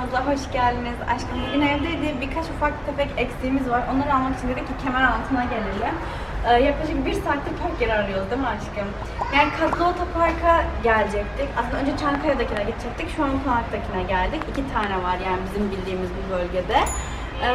videomuza hoş geldiniz. Aşkım bugün evdeydi. Birkaç ufak tefek eksiğimiz var. Onları almak için dedik ki kemer altına gelelim. Ee, yaklaşık bir saattir park yeri arıyoruz değil mi aşkım? Yani Katlı Otopark'a gelecektik. Aslında önce Çankaya'dakine gidecektik. Şu an Konak'takine geldik. İki tane var yani bizim bildiğimiz bu bölgede. Ee,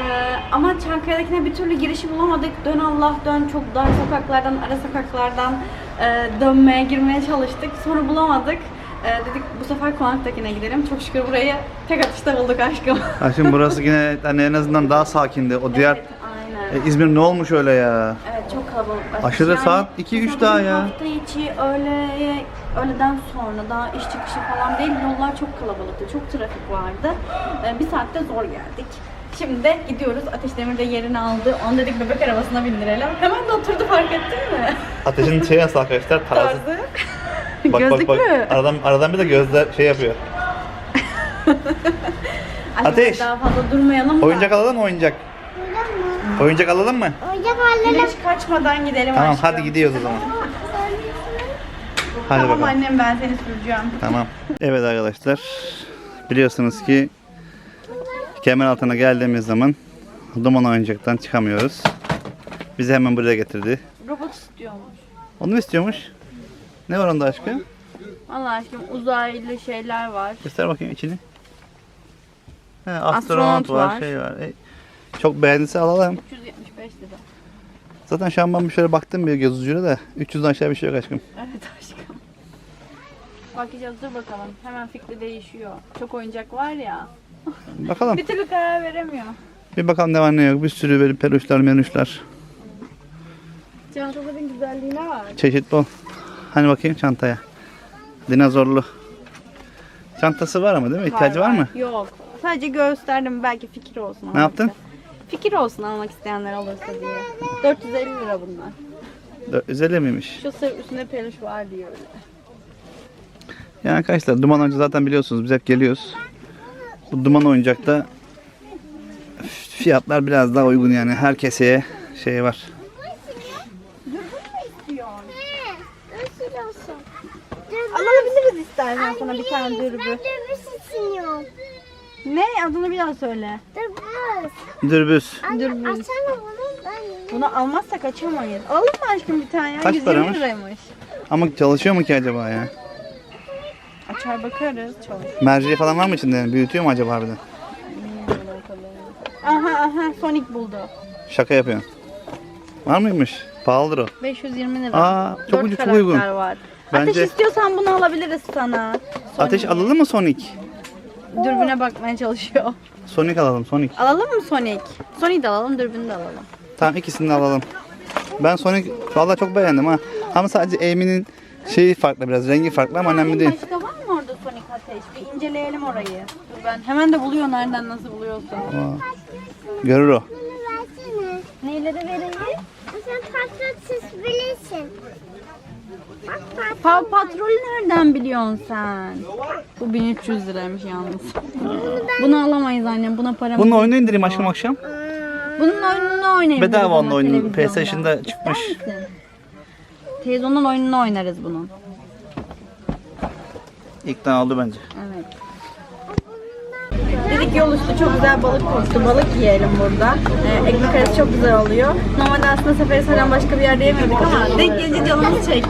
ama Çankaya'dakine bir türlü girişi bulamadık. Dön Allah dön çok dar sokaklardan, ara sokaklardan e, dönmeye, girmeye çalıştık. Sonra bulamadık. Ee, dedik bu sefer konaktakine gidelim. Çok şükür burayı tek atışta bulduk aşkım. Aşkım burası yine hani en azından daha sakindi. O diğer Evet, aynen. E, İzmir ne olmuş öyle ya? Evet çok kalabalık. Aşırı saat iki, üç mesela daha bizim ya. Hafta içi öğleye, öğleden sonra daha iş çıkışı falan değil. Yollar çok kalabalıktı. Çok trafik vardı. Ee, bir saatte zor geldik. Şimdi de gidiyoruz. Ateş Demir de yerini aldı. Onu dedik bebek arabasına bindirelim. Hemen de oturdu fark ettin mi? Ateşin şey nasıl arkadaşlar? Tarzı. Tarzı. Bak Gözlük bak bak. mü? Aradan, aradan bir de gözler şey yapıyor. Ay, Ateş. Daha fazla durmayalım da. Oyuncak alalım mı oyuncak? Oyuncak alalım mı? Oyuncak alalım. Güneş kaçmadan gidelim Tamam aşkım. hadi gidiyoruz o zaman. Hadi Tamam bakalım. annem ben seni süreceğim. Tamam. Evet arkadaşlar. Biliyorsunuz ki kemer altına geldiğimiz zaman duman oyuncaktan çıkamıyoruz. Bizi hemen buraya getirdi. Robot istiyormuş. Onu mu istiyormuş? Ne var onda aşkım? Allah aşkına uzaylı şeyler var. Göster bakayım içini. He, astronot, Astronot var, var. şey var. E, çok beğendiyse alalım. 375 lira. Zaten şu an ben bir şöyle baktım bir göz ucuyla da 300'den aşağı bir şey yok aşkım. Evet aşkım. Bakacağız dur bakalım. Hemen fikri değişiyor. Çok oyuncak var ya. Bakalım. Bir türlü karar veremiyor. Bir bakalım ne var ne yok. Bir sürü böyle peluşlar menuşlar. Çantaların güzelliğine var. Çeşit bol. Hani bakayım çantaya. Dinozorlu. Çantası var ama değil mi? İhtiyacı var, mı? Yok. Sadece gösterdim belki fikir olsun. Ne almak yaptın? isteyen- Fikir olsun almak isteyenler olursa diye. 450 lira bunlar. 450 miymiş? Şu sırf üstünde peluş var diyor. Yani arkadaşlar duman oyuncağı zaten biliyorsunuz biz hep geliyoruz. Bu duman oyuncakta fiyatlar biraz daha uygun yani her keseye şey var. Nasıl olsun? Alabiliriz istersen sana bir tane dürbü. Ben dürbüz istiyorum. Ne? Adını bir daha söyle. Dürbüz. Dürbüz. Anne Dürbüz. açsana bunu. Ben Bunu almazsak açamayız. Alalım mı aşkım bir tane ya? Kaç 120 paramış? liraymış. Ama çalışıyor mu ki acaba ya? Açar bakarız. Çalış. Merceği falan var mı içinde? Büyütüyor mu acaba harbiden? Aha aha Sonic buldu. Şaka yapıyorsun. Var mıymış? Pahalıdır o. 520 lira. Aa, çok Dört ucuz, çok karakter uygun. var. Bence- Ateş istiyorsan bunu alabiliriz sana. Ateş alalım mı Sonic? Dürbüne bakmaya çalışıyor. Sonic alalım Sonic. Alalım mı Sonic? Sonic de alalım, dürbünü de alalım. Tamam ikisini de alalım. Ben Sonic vallahi çok beğendim ha. Ama sadece Amy'nin şeyi farklı biraz rengi farklı ama önemli değil. Başka var mı orada Sonic Ateş? Bir inceleyelim orayı. Dur ben hemen de buluyor nereden nasıl buluyorsun. Aa, Görür o. bunu versene. Neyleri vereyim? Sen patratsız bilirsin. Paw Patrol nereden biliyorsun sen? Bu 1300 liraymış yalnız. Bunu alamayız annem. Buna paramız Bunun oyunu indireyim aşkım akşam. Bunun oyununu oynayalım. Bedava onun oyunu. PlayStation'da çıkmış. Televizyonun oyununu oynarız bunun. İkna oldu bence. Evet. Dedik yol üstü çok güzel balık koktu. Balık yiyelim burada. Ee, ekmek arası çok güzel oluyor. Normalde aslında Seferihisar'dan başka bir yerde yemiyorduk ama denk gelince canımız çekti.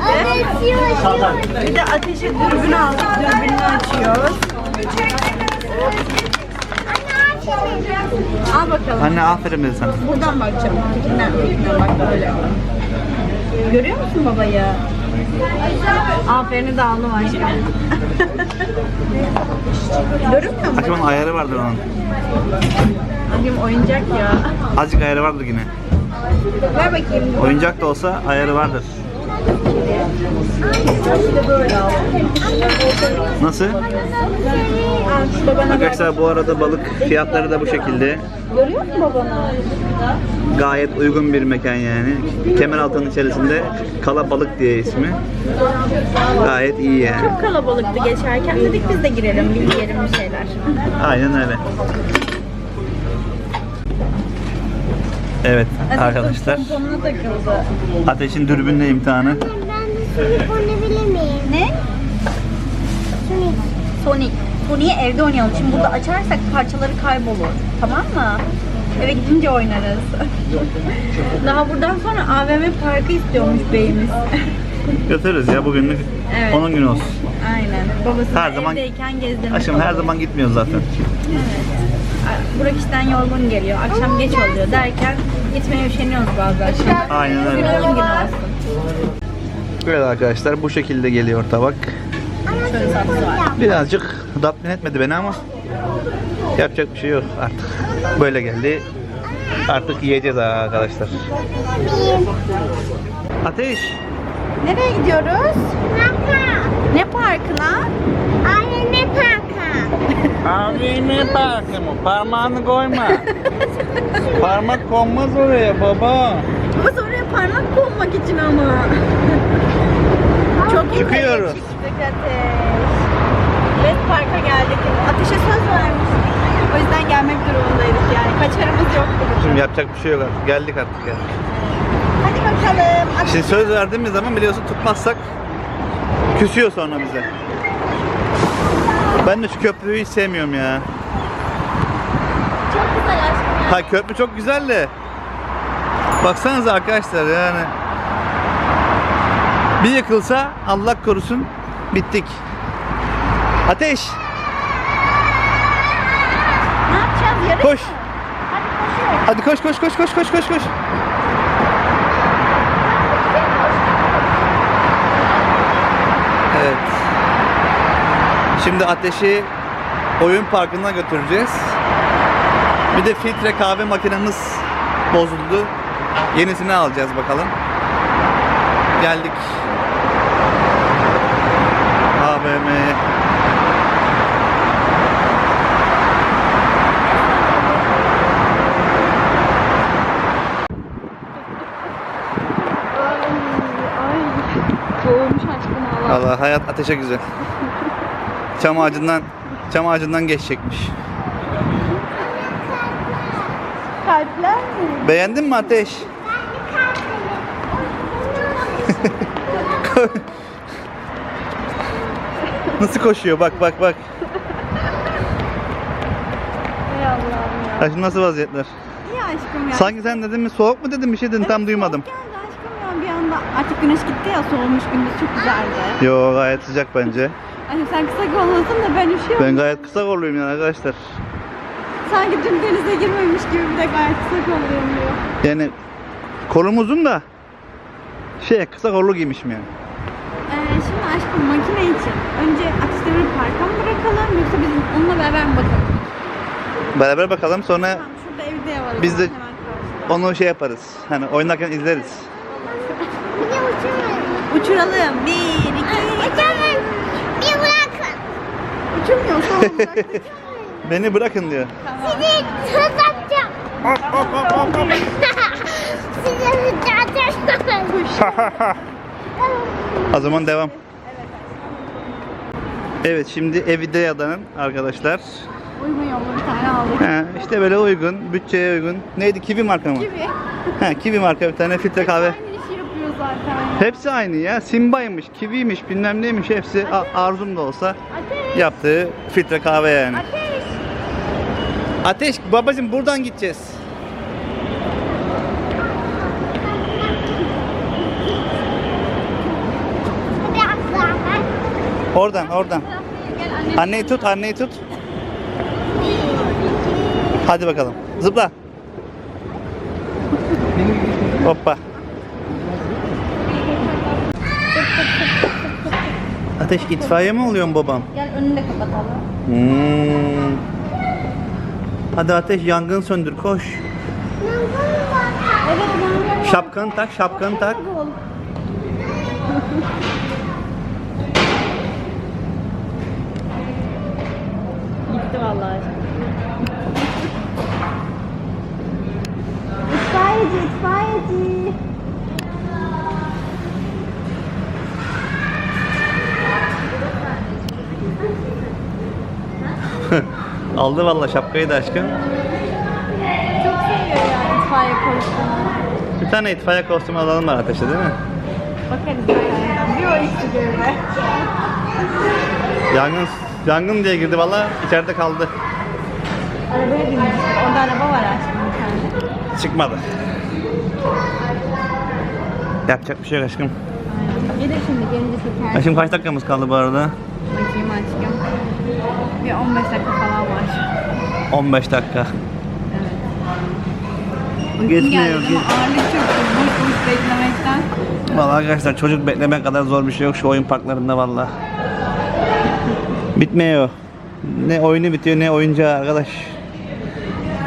Bir de ateşe dürbün aldık. Dürbününü açıyoruz. Al bakalım. Anne aferin dedi sana. Buradan bakacağım. Ötekinden ötekinden bak böyle. Görüyor musun babayı? Aferin de aldım aşkım. Görünmüyor? Aşkım onun ayarı vardır onun. Aşkım oyuncak ya. Azıcık ayarı vardır yine. Ver bakayım. Oyuncak da olsa ayarı vardır. Nasıl? Arkadaşlar bu arada balık fiyatları da bu şekilde. Görüyor musun babana? Gayet uygun bir mekan yani. Kemeraltı'nın içerisinde Kalabalık diye ismi. Gayet iyi yani. Çok kalabalıktı geçerken. Dedik biz de girelim, bir yiyelim bir şeyler. Aynen öyle. Evet arkadaşlar. Pomponuna takıldı. Ateşin dürbünle imtihanı. Ben de Sonic oynayabilir miyim? Ne? Sonic. Sonic. Sonic'i evde oynayalım. Şimdi burada açarsak parçaları kaybolur. Tamam mı? Eve gidince oynarız. Daha buradan sonra AVM parkı istiyormuş beyimiz. Götürürüz ya bugünlük. Evet. Onun günü olsun. Aynen. Babası Her zaman- evdeyken gezdirmiş Aşkım her zaman gitmiyoruz zaten. Burak işten yorgun geliyor. Akşam geç oluyor derken gitmeye üşeniyoruz bazen. Aynen öyle. Bir onun günü olsun. Evet arkadaşlar bu şekilde geliyor tabak. Şöyle tatlısı var. Birazcık tatmin etmedi beni ama yapacak bir şey yok artık. Böyle geldi. Artık yiyeceğiz arkadaşlar. Ateş. Nereye gidiyoruz? Parka. Ne parkına? Anne parka. Abi ne parkı mı? Parmağını koyma. Parmak konmaz oraya baba. Ama oraya parmak konmak için ama. Çok iyi Çıkıyoruz. Çıktık ateş. Parka geldik. Ateşe söz vermiştik. O yüzden gelmek durumundaydık yani. Kaçarımız yoktu. Şimdi yapacak bir şey yok artık. Geldik artık ya. Hadi bakalım. Ateş Şimdi söz verdiğimiz zaman biliyorsun tutmazsak küsüyor sonra bize. Ben de şu köprüyü hiç sevmiyorum ya. çok güzel aşkım. Ha köprü çok güzel de. Baksanıza arkadaşlar yani. Bir yıkılsa Allah korusun bittik. Ateş Ne yapacağız? Yarış koş. mı? Hadi koş koş koş koş koş koş koş. Evet. Şimdi ateşi oyun parkına götüreceğiz. Bir de filtre kahve makinemiz bozuldu. Yenisini alacağız bakalım. Geldik. AVM'ye. Ay. Soğumuş aşkım Allah. Allah hayat ateşe güzel. Çam ağacından çam ağacından geçecekmiş. Kalpler mi? Beğendin mi ateş? Nasıl koşuyor bak bak bak. Ey Allah'ım ya. Şimdi nasıl vaziyetler? İyi aşkım ya. Sanki sen dedin mi soğuk mu dedin bir şey dedin Evet, tam duymadım. soğuk geldi aşkım ya bir anda. Artık güneş gitti ya soğumuş gündüz çok güzeldi. Yo gayet sıcak bence. Hani sen kısa kollusun da ben üşüyorum. Ben gayet kısa kolluyum yani arkadaşlar. Sanki dün denize girmemiş gibi bir de gayet kısa kolluyum diyor. Yani kolum uzun da şey kısa kollu giymişim yani. Ee, şimdi aşkım makine için önce ateşleri parka mı bırakalım yoksa bizim onunla beraber mi bakalım? Beraber bakalım sonra Tamam şurada evde var. o Biz de- onu şey yaparız. Hani oynarken izleriz. Bir de uçurmayın. Uçuralım. Bir, iki, Uçurmayın. Bir bırakın. Uçurmuyor sonra uzakta. Beni bırakın diyor. Sizi tutacağım. Sizi tutacağım. O zaman devam. Evet şimdi Evidea'dan arkadaşlar. Uygun yollu bir tane aldık. He, işte böyle uygun, bütçeye uygun. Neydi? Kiwi marka mı? Gibi. He, Kiwi marka bir tane filtre kahve. Aynı işi yapıyor zaten. Hepsi aynı ya. Simba'ymış, Kiwi'ymiş, bilmem neymiş hepsi arzum da olsa Ateş. Yaptığı filtre kahve yani. Ateş. Ateş babacım buradan gideceğiz. Oradan, oradan. Anneyi tut, anneyi tut. Hadi bakalım. Zıpla. Hoppa. Ateş itfaiye mi oluyorsun babam? Gel önünü de kapatalım. Hmm. Hadi ateş yangın söndür koş. Evet ben Şapkanı tak, şapkanı tak. Gitti vallahi. itfaiyeci, itfaiyeci. Aldı valla şapkayı da aşkım. Çok seviyor ya itfaiye konusunu. Bir tane itfaiye kostümü alalım var ateşe değil mi? Bakarız böyle. Bir o iki gibi. Yangın Yangın diye girdi valla içeride kaldı. Arabaya bindik. Orada araba var aşkım bir tane. Çıkmadı. Yapacak bir şey yok aşkım. Gelir şimdi gelince çeker. Aşkım kaç dakikamız kaldı bu arada? Bakayım aşkım. Bir 15 dakika falan var. 15 dakika. Uykum Geçmiyor, geldi geç- ama ağırlık çok boş boş beklemekten. Vallahi arkadaşlar çocuk beklemek kadar zor bir şey yok şu oyun parklarında vallahi. Bitmiyor. Ne oyunu bitiyor ne oyuncağı arkadaş.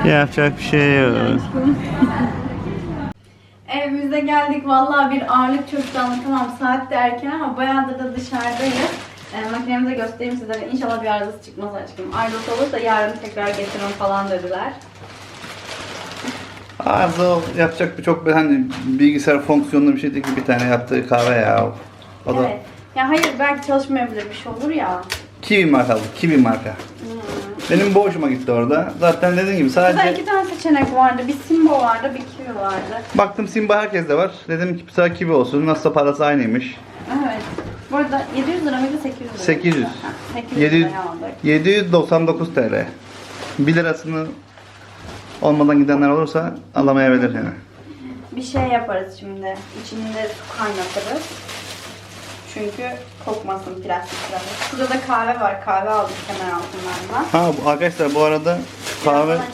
Yapacak bir şey yok. Evimize geldik. Vallahi bir ağırlık çöktü anlatamam. Saat de erken ama bayağıdır da dışarıdayız. E, makinemize göstereyim sizlere. İnşallah bir arızası çıkmaz aşkım. Arızası olursa yarın tekrar getirin falan dediler. Arıza yapacak bir çok hani bilgisayar fonksiyonlu bir şey değil ki bir tane yaptığı kahve ya. O da Evet. Ya hayır belki çalışmayabilir bir şey olur ya. Kiwi markalı. Kiwi marka. Benim bu hoşuma gitti orada. Zaten dediğim gibi Burada sadece iki tane seçenek vardı. Bir Simbo vardı, bir Kiwi vardı. baktım Simba herkeste var. Dedim ki bir tane Kiwi olsun. Nasılsa parası aynıymış. Evet. Bu arada 700 lira mıydı 800 lira? 800. Ha, 800 700, liraya aldık. 799 TL. 1 lirasını olmadan gidenler olursa alamayabilir yani. Bir şey yaparız şimdi. İçinde su kaynatırız. Çünkü kokmasın plastik plastik. Şurada da kahve var. Kahve aldık kemer altından. Ha bu- arkadaşlar bu arada kahve... Birazdan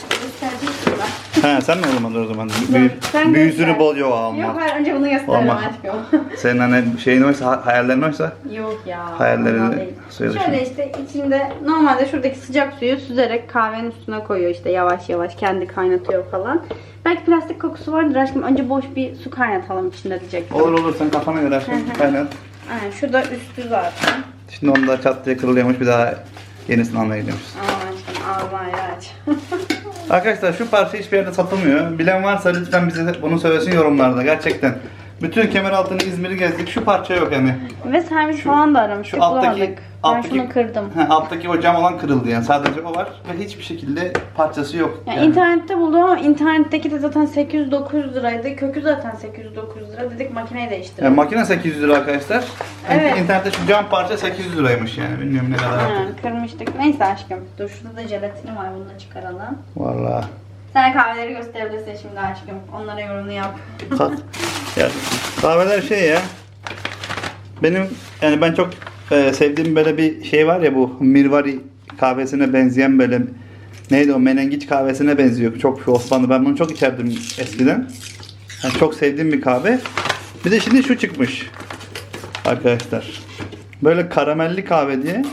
He sen mi almadın o zaman? Büyü, sen büyüsünü göster. bol yok Yok alma. hayır önce bunu gösterelim Olmaz. Senin hani şeyin ha- hayallerin oysa Yok ya. Ondan değil. suya Şöyle düşün. işte içinde normalde şuradaki sıcak suyu süzerek kahvenin üstüne koyuyor işte yavaş yavaş kendi kaynatıyor falan. Belki plastik kokusu vardır aşkım. Önce boş bir su kaynatalım içinde diyecektim. olur olur sen kafana göre aşkım kaynat. Aynen şu da üstü zaten. Şimdi onda çat diye kırılıyormuş bir daha yenisini almaya gidiyormuş. Aman aşkım ağzını ayrı aç. Arkadaşlar şu parça hiçbir yerde satılmıyor. Bilen varsa lütfen bize bunu söylesin yorumlarda gerçekten. Bütün Kemeraltı'nı İzmir'i gezdik. Şu parça yok yani. Ve servis falan da aramıştık Şu alttaki bulamadık. alttaki Ben şunu kırdım. He, alttaki o cam olan kırıldı yani. Sadece o var ve hiçbir şekilde parçası yok. Ya yani. internette buldum ama internetteki de zaten 800-900 liraydı. Kökü zaten 800-900 lira. Dedik makineyi değiştirelim. Yani makine 800 lira arkadaşlar. Evet. İnternette şu cam parça 800 liraymış yani. Bilmiyorum ne kadar Ha, artık. kırmıştık. Neyse aşkım. Dur şurada da jelatini var. Bunu da çıkaralım. Vallahi. Sen kahveleri gösterebilirsin şimdi aşkım. Onlara yorumunu yap. Ya, kahveler şey ya. Benim yani ben çok e, sevdiğim böyle bir şey var ya bu Mirvari kahvesine benzeyen böyle neydi o menengiç kahvesine benziyor. Çok şu Osmanlı. Ben bunu çok içerdim eskiden. Yani çok sevdiğim bir kahve. Bir de şimdi şu çıkmış. Arkadaşlar. Böyle karamelli kahve diye.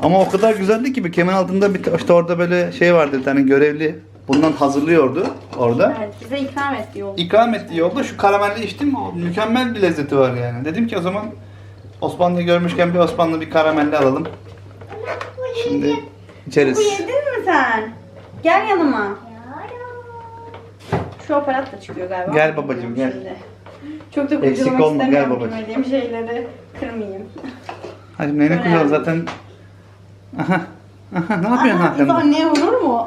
Ama o kadar güzeldi ki bir kemer altında bir işte orada böyle şey vardı bir tane görevli bundan hazırlıyordu orada. Evet bize ikram etti yol. İkram ettiği yolda şu karamelli içtim o mükemmel bir lezzeti var yani. Dedim ki o zaman Osmanlı'yı görmüşken bir Osmanlı bir karamelli alalım. Şimdi Bu içeriz. yedin mi sen? Gel yanıma. Şu aparat da çıkıyor galiba. Gel babacığım, gel. Şimdi. Çok da Eksik kurcalamak olma, gel istemiyorum babacığım. bilmediğim şeyleri. Kırmayayım. Hadi neyine güzel yani. zaten. Aha. Aha ne yapıyorsun Aha, Hakan? anneye vurur mu?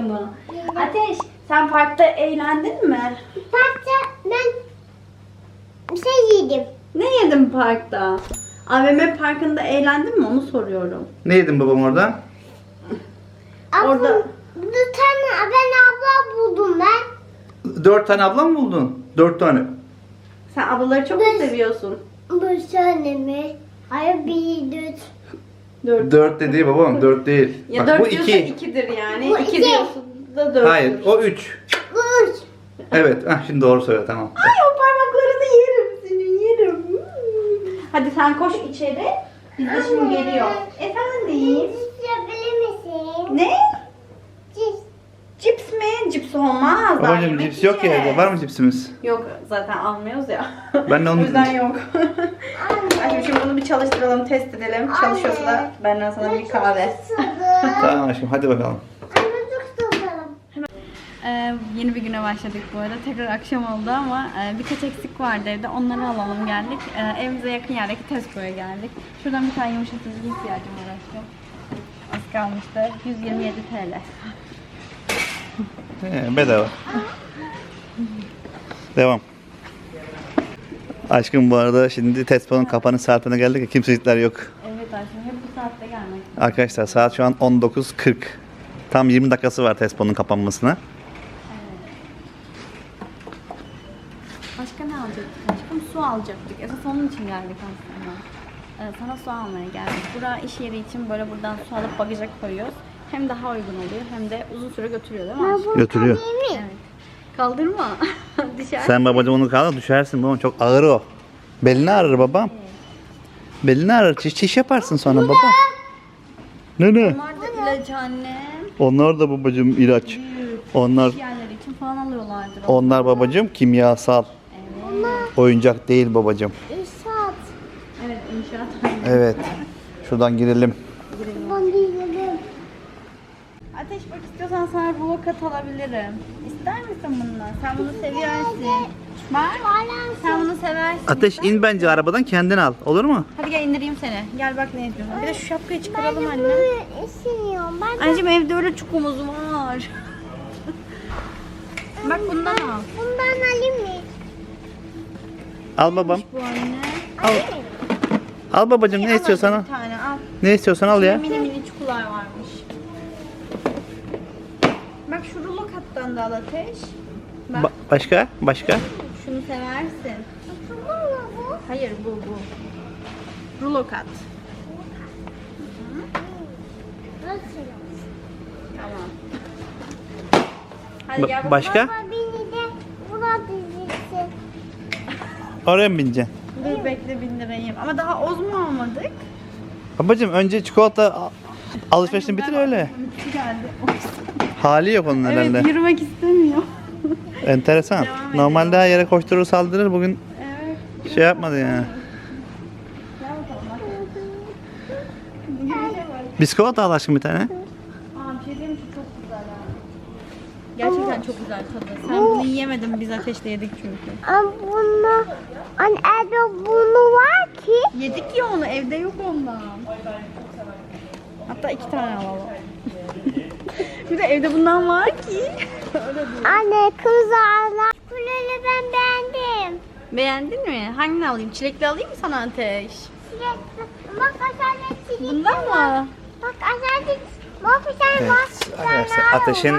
Çukunu? Ateş sen parkta eğlendin mi? Parça ben bir şey yedim. Ne yedin parkta? AVM parkında eğlendin mi onu soruyorum. Ne yedin babam orada? Orada- bir tane ben abla buldum ben. Dört tane ablam mı buldun? Dört tane. Sen ablaları çok mu seviyorsun? Bu tane mi? Hayır bir dört. Dört. Dört dediği babam dört değil. Ya Bak dört bu diyorsa iki. ikidir yani. Bu iki, iki. diyorsun da dört. Hayır o üç. Bu üç. Evet ah, şimdi doğru söyle tamam. Ay o parmaklarını yerim senin yerim. Hmm. Hadi sen koş içeri. Biz de şimdi geliyor. Efendim? Yapabilir misin? Ne? Mi? Cips olmaz. Daha Babacım yemek cips yok ya yiyeceğiz. evde. Var mı cipsimiz? Yok zaten almıyoruz ya. Ben de onu O yüzden dedim. yok. Ay şimdi bunu bir çalıştıralım, test edelim. Çalışıyorsa da benden sana bir kahve. Tamam aşkım hadi bakalım. Ee, yeni bir güne başladık bu arada. Tekrar akşam oldu ama e, birkaç eksik vardı evde. Onları alalım geldik. Ee, evimize yakın yerdeki Tesco'ya geldik. Şuradan bir tane yumuşatıcı ihtiyacım var aşkım. Az kalmıştı. 127 TL. Ee, bedava. Devam. Aşkım bu arada şimdi Tespo'nun kapanış saatine geldik ya kimsecikler yok. Evet aşkım. Hep bu saatte gelmek. Arkadaşlar saat şu an 19.40. Tam 20 dakikası var Tespo'nun kapanmasına. Başka ne alacaktık aşkım? Su alacaktık. Esas onun için geldik aslında. Ee, sana su almaya geldik. Bura iş yeri için böyle buradan su alıp bagaja koyuyoruz. Hem daha uygun oluyor hem de uzun süre götürüyor değil mi aşkım? Götürüyor. Evet. Kaldırma. Düşer. Sen babacığım onu kaldır düşersin babam çok ağır o. Belini ağrır babam. Belini ağrır. Çiş, çiş yaparsın sonra baba. Ne ne? Onlar da ilaç annem. Onlar da babacığım ilaç. Onlar yerleri için falan alıyorlardır. onlar babacığım kimyasal. Evet. Oyuncak değil babacığım. İnşaat. Evet inşaat. Evet. Şuradan girelim. Ben değilim. Ateş bak istiyorsan sana rulo kat alabilirim. İster misin bundan? Sen bunu seviyorsun. Bak. Sen bunu seversin. Ateş in bence arabadan kendin al. Olur mu? Hadi gel indireyim seni. Gel bak ne yapıyorsun. Bir de şu şapkayı çıkaralım anne. istemiyorum. Ben de Anneciğim evde öyle çukumuz var. bak bundan al. bundan alayım mı? Al babam. Bu anne. Al. Al babacığım ne istiyorsan al. hadi Bir tane al. Ne istiyorsan al ya. Mini mini çukular varmış. Bak şu rulo kattan da al ateş. Bak Ba- başka? Başka? şunu seversin. Hayır bu bu. Rulo kat. Nasıl? Tamam. Hadi Ba- gel bakalım. başka? Baba beni de buna dizilsin. Oraya mı bineceksin? Dur bekle bindireyim. Ama daha oz mu almadık? Babacığım önce çikolata al- alışverişini bitir öyle. Geldi. Hali yok onun herhalde. Evet yürümek istemiyor. Enteresan. Devam Normalde her yere koşturur saldırır. Bugün Evet. şey yapmadı yani. Biskolata al aşkım bir tane. Aa bir diyeyim mi? Çok güzel ha. Gerçekten çok güzel tadı. Sen bunu yiyemedin biz ateşle yedik çünkü. Ama bunu, hani evde bunu var ki. Yedik ya onu evde yok ondan. Hatta iki tane alalım. bir de evde bundan var ki. Anne kırmızı ağlar. Kuleli ben beğendim. Beğendin mi? Hangini alayım? Çilekli alayım mı sana ateş? Çilekli. Bak aşağıda çilek. Bundan mı? Bak aşağıda bak bir tane Evet arkadaşlar ateşin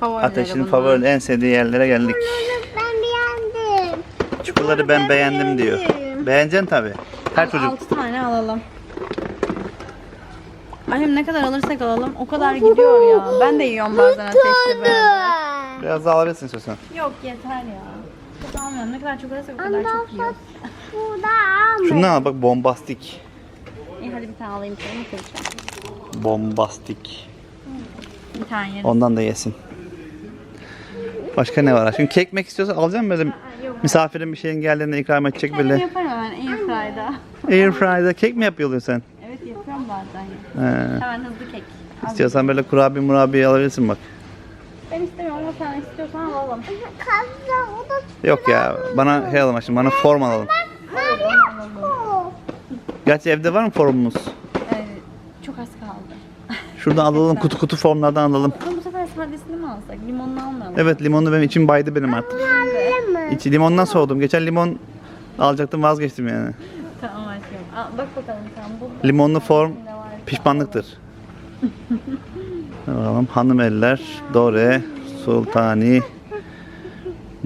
Favorileri ateşin bunlar. favori en sevdiği yerlere geldik. Kuleli ben beğendim. Çikolataları ben ben beğendim diyor. beğendim. Beğeneceksin tabi. Her çocuk. Altı tane alalım. Annem ne kadar alırsak alalım o kadar gidiyor ya. Ben de yiyorum bazen ateşle beraber. Biraz daha alabilirsin istiyorsan. Yok yeter ya. Çok almıyorum. Ne kadar çok alırsak o kadar çok yiyoruz. Şundan al bak bombastik. İyi hadi bir tane alayım sana kıracağım? Bombastik. Bir tane yerim. Ondan da yesin. Başka ne var? Şimdi kek mek istiyorsa alacağım böyle yok. misafirin bir şeyin geldiğinde ikram edecek Kendim böyle. yaparım hemen Airfry'da. Airfryer'da kek mi yapıyorsun sen? Bazen. He. Hemen hızlı kek. İstiyorsan böyle kurabiye murabiye alabilirsin bak. Ben istemiyorum ama sen istiyorsan alalım. Kazda o da Yok ya bana şey alalım şimdi bana form alalım. Gerçi evde var mı formumuz? Ee, çok az kaldı. Şuradan alalım kutu kutu formlardan alalım. Ama bu sefer sadesini mi alsak? Limonunu almayalım. Evet limonlu benim içim baydı benim artık. İçi limondan soğudum. Geçen limon alacaktım vazgeçtim yani. Tamam aşkım. Al, bak bakalım sen bu. Limonlu form pişmanlıktır. Bakalım hanım eller, Dore, Sultani,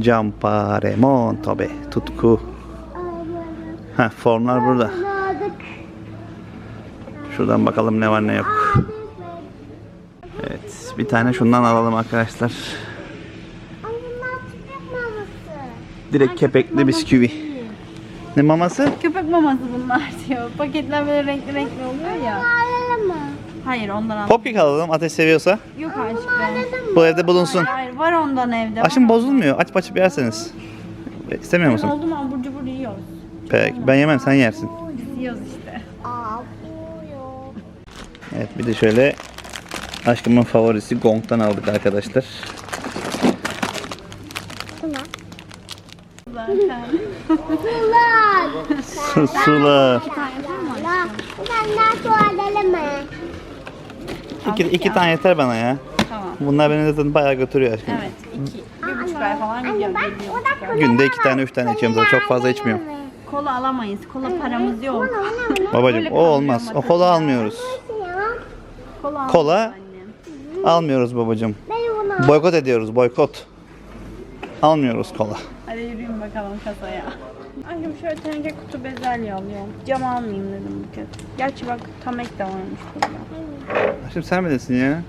Campare, Montobe, Tutku. Ha formlar burada. Şuradan bakalım ne var ne yok. Evet bir tane şundan alalım arkadaşlar. Direkt kepekli bisküvi. Ne maması? Köpek maması bunlar diyor. Paketler böyle renkli renkli oluyor ya. Alalım mı? Hayır ondan al. Popkek alalım ateş seviyorsa. Yok aşkım. Bu evde bulunsun. Hayır var ondan evde. Var. bozulmuyor. Aç açıp yerseniz. İstemiyor musun? oldu mu abur cubur yiyoruz. Peki ben yemem sen yersin. Biz yiyoruz işte. Aa bu yok. Evet bir de şöyle aşkımın favorisi Gong'dan aldık arkadaşlar. Zaten. Sular. Sular. La, ben daha su alalım mı? İki, iki tane yeter bana ya. tamam. Bunlar beni zaten bayağı götürüyor aşkım. Evet. iki, bir buçuk ay falan gidiyor. Günde iki tane üç tane içiyorum zaten çok fazla içmiyorum. Kola alamayız. Kola paramız yok. Babacım Böyle o olmaz. O kola almıyoruz. Kola. Kola Annem. almıyoruz babacım. Boykot ediyoruz boykot. Almıyoruz kola. Hadi yürüyün bakalım kasaya. Annem şöyle teneke kutu bezelye alıyorum. Cam almayayım dedim bu kez. Gerçi bak tamek de varmış burada. Şimdi sen bilirsin ya.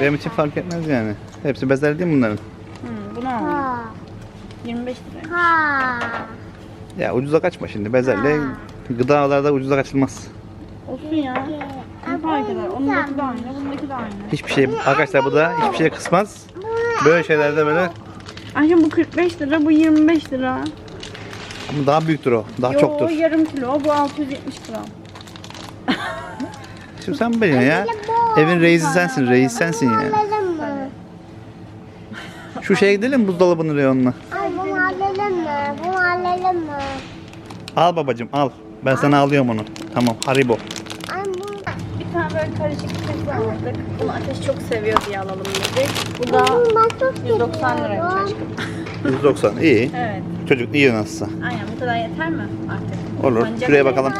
Benim için fark etmez yani. Hepsi bezelye değil mi bunların? Hmm, bunu alayım. Ha. 25 lira. Ha. Ya ucuza kaçma şimdi bezelye. Gıdalarda ucuza kaçılmaz. Olsun ya. Ne fark eder? Ondaki de aynı, bundaki de aynı. Hiçbir şey arkadaşlar bu da hiçbir şey kısmaz. Böyle şeylerde böyle Annem bu 45 lira, bu 25 lira. Ama daha büyüktür o. Daha Yo, çoktur. yarım kilo, bu 670 gram. Şimdi sen biliyorsun ya. Evin reisi sensin, reis sensin ya. Alalım mı? Şu şeye gidelim buzdolabının reyonuna. Ay bunu alalım mı? Bunu alalım mı? Al babacım al. Ben sana alıyorum onu. Tamam Haribo. Ay bu. Bir tane böyle karışık bir aldık. Bunu Ateş çok seviyor diye alalım dedik. Bu da Bunu ben çok 190 liraymış seviyorum. aşkım. 190 iyi. Evet. Çocuk iyi nasılsa. Aynen bu kadar yeter mi artık? Olur. Ancak Şuraya bakalım.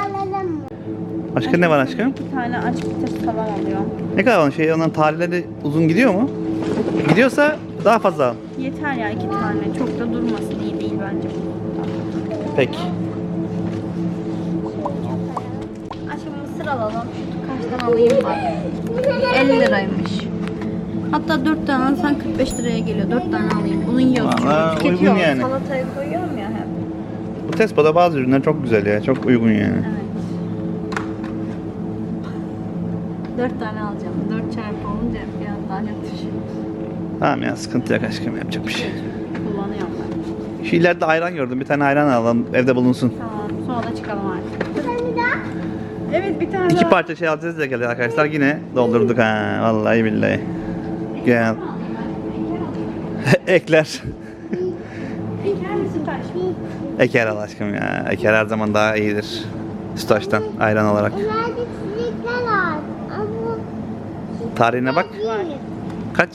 Başka ne var aşkım? Bir tane aç bitir falan alıyorum. Ne kadar onun şey onların tarihleri uzun gidiyor mu? Gidiyorsa daha fazla al. Yeter ya iki tane. Çok da durmasın iyi değil bence. Peki. Aşkım mısır alalım. Kaçtan alayım bak. 50 liraymış. Hatta 4 tane alsan 45 liraya geliyor. 4 tane alayım. Bunun Vallahi çünkü. uygun yani. Salataya koyuyorum ya hep. Bu Tesco'da bazı ürünler çok güzel ya. Çok uygun yani. Evet. 4 tane alacağım. 4 çarpı olunca biraz daha net düşüyor. Tamam ya sıkıntı yok aşkım yapacak bir şey. Kullanıyorum ben. Şu ileride ayran gördüm. Bir tane ayran alalım evde bulunsun. Tamam. Sonra da çıkalım artık. Sen daha. Evet bir tane İki daha. parça şey alacağız da geldi arkadaşlar. Yine doldurduk ha. Vallahi billahi. Gel. Ekler. Eker misin taşım? Eker al aşkım ya. Eker her zaman daha iyidir. Sütaştan ayran olarak. Nerede çilekler var? Ama bu Tarihine bak. Kaç?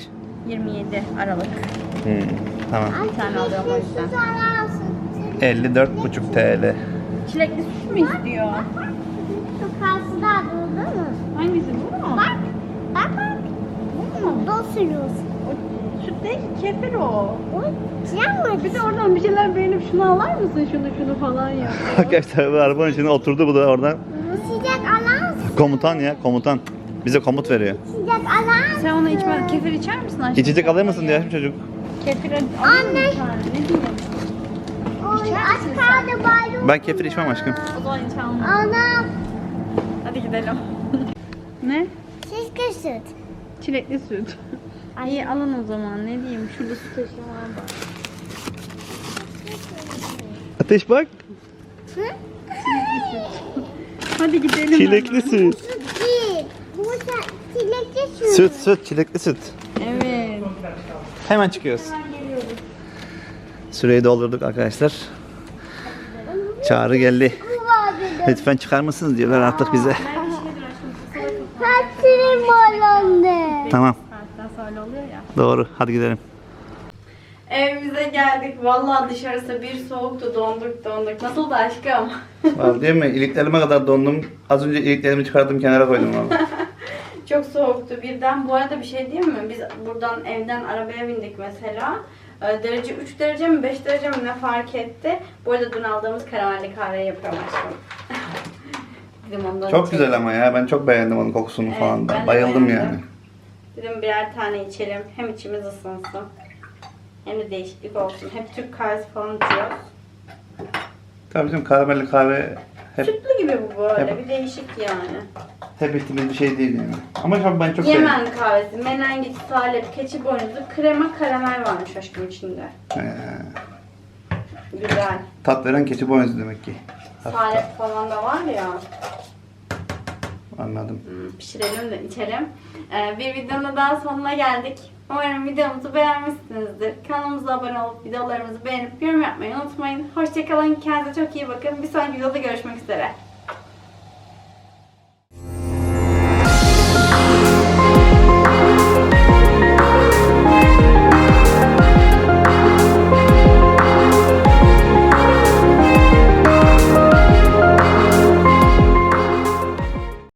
27 Aralık. Hmm, tamam. Bir tane alıyorum o yüzden. Süt alarsın. 54,5 TL. Çilekli süt mü istiyor? Şu karşıda durdu mu? Hangisi bu mu? Mu? Dosuyorsun. O süt değil ki kefir o. Siyah mı? Bir de oradan bir şeyler beğenip şunu alar mısın? Şunu şunu falan yap. Arkadaşlar bu arabanın içine oturdu bu da oradan. Sıcak alarsın. Komutan ya komutan. Bize komut veriyor. Sıcak alarsın. Sen onu içme, kefir içer misin aşkım? İçecek alır mısın diyor şimdi çocuk. Kefir mı Anne. tane? Ne diyeyim? Ben kefir içmem aşkım. O zaman hiç alma. Anam. Hadi gidelim. ne? Şişki süt. Çilekli süt. İyi alın o zaman ne diyeyim şurada süt eşyalar var. Ateş bak. Hadi gidelim. Çilekli süt. Süt değil. Bu çilekli süt. Süt süt çilekli süt. Evet. Hemen çıkıyoruz. Süreyi doldurduk arkadaşlar. Çağrı geldi. Lütfen çıkar mısınız diyorlar artık bize. Saçlarım bağlandı. Tamam. Hatta öyle oluyor ya. Doğru. Hadi gidelim. Evimize geldik. Vallahi dışarısı bir soğuktu. Donduk donduk. Nasıldı aşkım? Vallahi değil mi? İliklerime kadar dondum. Az önce iliklerimi çıkardım kenara koydum valla. Çok soğuktu birden. Bu arada bir şey diyeyim mi? Biz buradan evden arabaya bindik mesela. Ee, Derece 3 derece mi 5 derece mi ne fark etti. Bu arada dün aldığımız karamelli kahveyi yapıyorum aşkım. Dedim ondan Çok içelim. güzel ama ya. Ben çok beğendim onun kokusunu Evet, falan ben da. de Bayıldım beğendim. yani. Dedim birer tane içelim. Hem içimiz ısınsın. Hem de değişiklik olsun. Hep Türk kahvesi falan içiyoruz. Tabii canım karamelli kahve hep, Sütlü gibi bu böyle. Hep- Bir değişik yani. hep içtiğimiz bir şey değil yani. Ama çok ben çok. Yemen kahvesi, menengiç, salep, keçi boynuzu, krema, karamel varmış aşkım içinde. Ee, Güzel. tat veren keçi boynuzu demek ki. Salep falan da var ya. Anladım. Pişirelim de içelim. Ee, bir videonun daha sonuna geldik. Umarım videomuzu beğenmişsinizdir. Kanalımıza abone olup videolarımızı beğenip yorum yapmayı unutmayın. Hoşçakalın. Kendinize çok iyi bakın. Bir sonraki videoda görüşmek üzere.